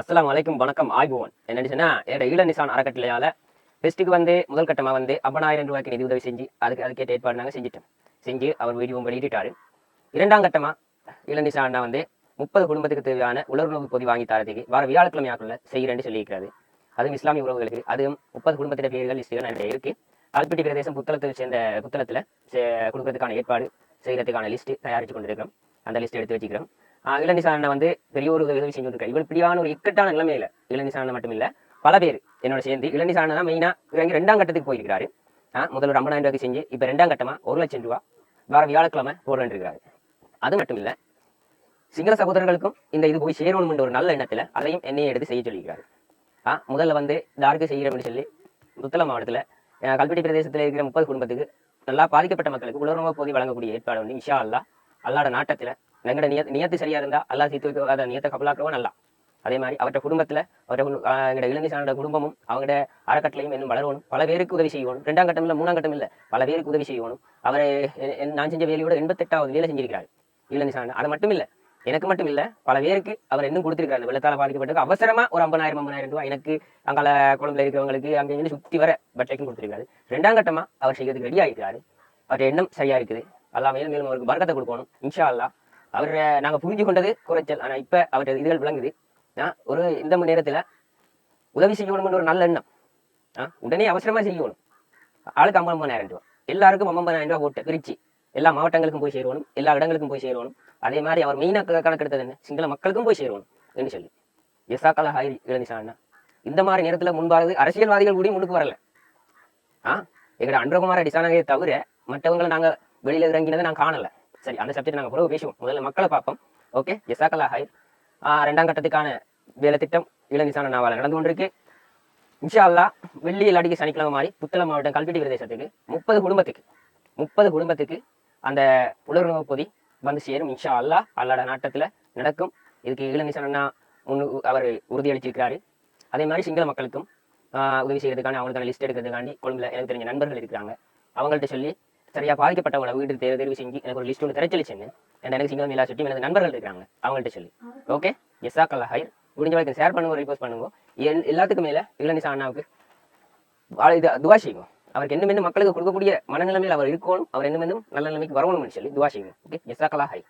அஸ்லாம் வலைக்கும் வணக்கம் ஆய்புவன் என்னன்னு சொன்னா என்னோட ஈழ நிசான் அறக்கட்டளையால ஃபெஸ்ட்டுக்கு வந்து முதல் கட்டமா வந்து ஐம்பதாயிரம் ரூபாய்க்கு நிதி உதவி செஞ்சு அதுக்கு அதுக்கேற்ற ஏற்பாடு நாங்கள் செஞ்சுட்டோம். செஞ்சு அவர் வீடியோவும் வெளியிட்டாரு. இரண்டாம் கட்டமா ஈழ வந்து முப்பது குடும்பத்துக்கு தேவையான உலர்வுணவு பொதி வாங்கி தரதுக்கு வார வியாழக்கிழமையாக்குள்ள செய்கிறேன்னு சொல்லியிருக்கிறது அதுவும் இஸ்லாமிய உறவுகளுக்கு அதுவும் முப்பது குடும்பத்திட பேர்கள் லிஸ்ட்டுகள் நிறைய இருக்கு. அல்பிட்டி பிரதேசம் புத்தளத்தை சேர்ந்த புத்தளத்தில் கொடுக்கறதுக்கான ஏற்பாடு செய்கிறதுக்கான லிஸ்ட் தயாரித்து கொண்டிருக்கிறோம். அந்த லிஸ்ட் எடுத்து வச்சுக்கிறோம். ஆஹ் இளநிசாரணை வந்து பெரிய ஒரு உதவி செஞ்சு கொடுக்குறாரு இவர் பிடிவான ஒரு இக்கட்டான நிலைமையில இளநிசாரணை மட்டும் இல்ல பல பேர் என்னோட சேர்ந்து இளநிசாரணை தான் மெயினா இறங்கி ரெண்டாம் கட்டத்துக்கு போயிருக்காரு ஆஹ் முதல்ல ஒரு ஐம்பதாயிரம் ரூபாய்க்கு செஞ்சு இப்போ ரெண்டாம் கட்டமா ஒரு லட்சம் ரூபா வார வியாழக்கிழமை போடுறேன் இருக்காரு. அது மட்டும் இல்ல சிங்கள சகோதரர்களுக்கும் இந்த இது போய் சேரணும் ஒரு நல்ல எண்ணத்துல அதையும் என்னையை எடுத்து செய்ய சொல்லியிருக்காரு. ஆ முதல்ல வந்து தாருக்கு செய்கிறோம்னு சொல்லி புத்தளம் மாவட்டத்தில் கல்பெட்டி பிரதேசத்தில் இருக்கிற முப்பது குடும்பத்துக்கு நல்லா பாதிக்கப்பட்ட மக்களுக்கு உலர்வு போதி வழங்கக்கூடிய ஏற்பாடு வந்து இஷா அல்லா அல்லாட நாட்டத்தில் எங்கட நியத் நியத்து சரியா இருந்தா அல்லா சீத்து வைக்க நியத்தை கபலாக்கவோ நல்லா அதே மாதிரி அவற்ற குடும்பத்துல அவற்ற எங்கட ஆஹ் எங்கட குடும்பமும் அவங்களோட அறக்கட்டளையும் இன்னும் வளரணும். பல பேருக்கு உதவி செய்யணும். ரெண்டாம் கட்டம் இல்ல மூணாம் கட்டம் இல்ல பல பேருக்கு உதவி செய்யணும். அவரை நான் செஞ்ச வேலையோட எண்பத்தெட்டாவது வேலை செஞ்சிருக்கிறார். இளநிசான அது மட்டும் இல்ல எனக்கு மட்டும் இல்ல பல பேருக்கு அவர் இன்னும் கொடுத்திருக்காரு அந்த வெள்ளத்தால அவசரமா ஒரு ஐம்பதாயிரம் ஐம்பதாயிரம் ரூபாய் எனக்கு அங்கால குழம்புல இருக்கிறவங்களுக்கு அங்க இருந்து சுத்தி வர பட்ஜெட்டும் கொடுத்திருக்காரு. ரெண்டாம் கட்டமா அவர் செய்யறதுக்கு ரெடி ஆயிருக்காரு அவர் எண்ணம் சரியா இருக்குது. அல்லாஹ் மேலும் மேலும் அவருக்கு பரக்கத்தை கொடுக்கணும். இன்ஷா அல்லாஹ் அவரை நாங்க புரிஞ்சு கொண்டது குறைச்சல். ஆனா இப்ப அவரது இதுகள் விளங்குது. நான் ஒரு இந்த மணி நேரத்துல உதவி செய்யணும்னு ஒரு நல்ல எண்ணம். ஆ, உடனே அவசரமா செய்யணும். ஆளுக்கு ஐம்பதாயிரம் ரூபாய் எல்லாருக்கும் ஐம்பதாயிரம் ரூபா போட்டு பிரிச்சு எல்லா மாவட்டங்களுக்கும் போய் சேருவணும் எல்லா இடங்களுக்கும் போய் சேருவணும் அதே மாதிரி அவர் மெயினாக கணக்கெடுத்தது என்ன? சிங்கள மக்களுக்கும் போய் சேருவணும் என்று சொல்லி. எஸ்ஆக்கால ஹாயிரி இளநிசான்னா இந்த மாதிரி நேரத்துல முன்பாவது அரசியல்வாதிகள் கூட முன்னுக்கு வரல. ஆ எங்கட அன்றகுமார டிசானகை தவிர மற்றவங்களை நாங்க வெளியில இறங்கினதை நான் காணலை. சரி அந்த சப்ஜெக்ட் நாங்கள் பிறகு பேசுவோம் முதல்ல மக்களை பார்ப்போம். ஓகே ஜெசாக்கலா ஹாய் ரெண்டாம் கட்டத்துக்கான வேலை திட்டம் இளநிசான நாவால் நடந்து கொண்டிருக்கு. இன்ஷா அல்லாஹ் வெள்ளி இல்லாடிக்கு சனிக்கிழமை மாதிரி புத்தளம் மாவட்டம் கல்வெட்டி பிரதேசத்துக்கு முப்பது குடும்பத்துக்கு முப்பது குடும்பத்துக்கு அந்த உலர்வுணவு பொதி வந்து சேரும். இன்ஷா அல்லா அல்லாட நாட்டத்தில் நடக்கும். இதுக்கு இளநிசானா முன்னு அவர் உறுதியளிச்சிருக்கிறாரு. அதே மாதிரி சிங்கள மக்களுக்கும் உதவி செய்கிறதுக்கான அவங்களுக்கான லிஸ்ட் எடுக்கிறதுக்காண்டி கொழும்புல எனக்கு தெரிஞ்ச நண்பர்கள் இருக்கிறாங்க. அவங்கள்ட்ட சொல்லி சரியா பாதிக்கப்பட்டவங்களை வீடு தேர்வு தேர்வு செஞ்சு எனக்கு ஒரு லிஸ்ட் ஒன்று திரைச்சலிச்சுன்னு எனக்கு சிங்கம் நிலா சுட்டி எனக்கு நண்பர்கள் இருக்காங்க. அவங்கள்ட்ட சொல்லி. ஓகே எஸ்ஸா கல்லா ஹைர். முடிஞ்ச வரைக்கும் ஷேர் பண்ணுங்க ரிக்வஸ்ட் பண்ணுங்க. எல்- எல்லாத்துக்கும் மேலே இளநிசா அண்ணாவுக்கு இது துவா செய்வோம் அவருக்கு என்ன மக்களுக்கு கொடுக்கக்கூடிய மனநிலைமையில் அவர் இருக்கணும். அவர் என்ன நல்ல நிலைமைக்கு வரணும்னு சொல்லி துவா செய்வோம் ஓகே எஸ்ஸா கலா ஹை